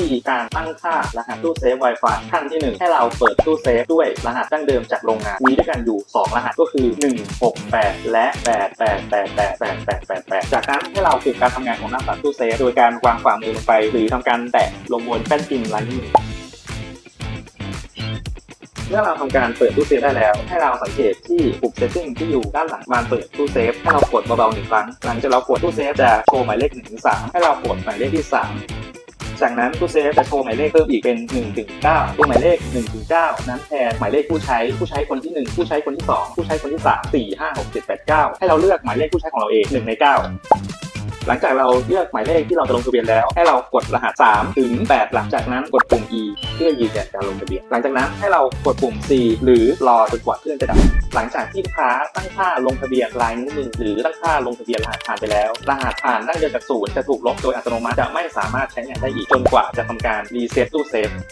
วิธีการตั้งค่ารหัสตู้เซฟ Wi-Fi ขั้นที่ 1 ให้เราเปิดตู้เซฟด้วยรหัสดั้งเดิมจากโรงงาน มีด้วยกันอยู่ 2 รหัสก็คือ 168 และ 8888888 จากนั้นให้เราฝึกการทำงานของหน้าปัดตู้เซฟ โดยการวางฝ่ามือลงไป หรือทำการแตะลงบนแป้นพิมพ์ลายนิ้วมือเมื่อเราทำการเปิดตู้เซฟได้แล้ว ให้เราสังเกตที่ปุ่ม setting ที่อยู่ด้านหลังบานเปิดตู้เซฟให้เรากดเบาๆหนึ่งครั้ง หลังจากเรากดตู้เซฟจะโชว์หมายเลข1ถึง3ให้เรากดหมายเลขที่3 จากนั้นตู้เซฟจะโชว์หมายเลขเพิ่มอีกเป็น1ถึง9ตัวหมายเลข1ถึง9นั้นแทนหมายเลขผู้ใช้ผู้ใช้คนที่ 1 ผู้ใช้คนที่ 2 ผู้ใช้คนที่ 3 4 5 6 7 8 9 ให้เราเลือกหมายเลขผู้ใช้ของเราเอง1ใน 9 หลังจากเราเลือกหมายเลขที่เราจะลงทะเบียนแล้ว ให้เรากดรหัส 3 ถึง 8 หลังจากนั้นกดปุ่ม E เพื่อยืนยันการลงทะเบียน หลังจากนั้นให้เรากดปุ่ม C หรือรอจนกว่าเครื่องจะดับ หลังจากที่ลูกค้าตั้งค่าลงทะเบียนลายนิ้วมือหรือตั้งค่าลงทะเบียนรหัสผ่านไปแล้ว รหัสผ่านดั้งเดิมจากศูนย์จะถูกลบโดยอัตโนมัติจะไม่สามารถใช้งานได้อีกจนกว่าจะทำการรีเซ็ตตู้เซฟ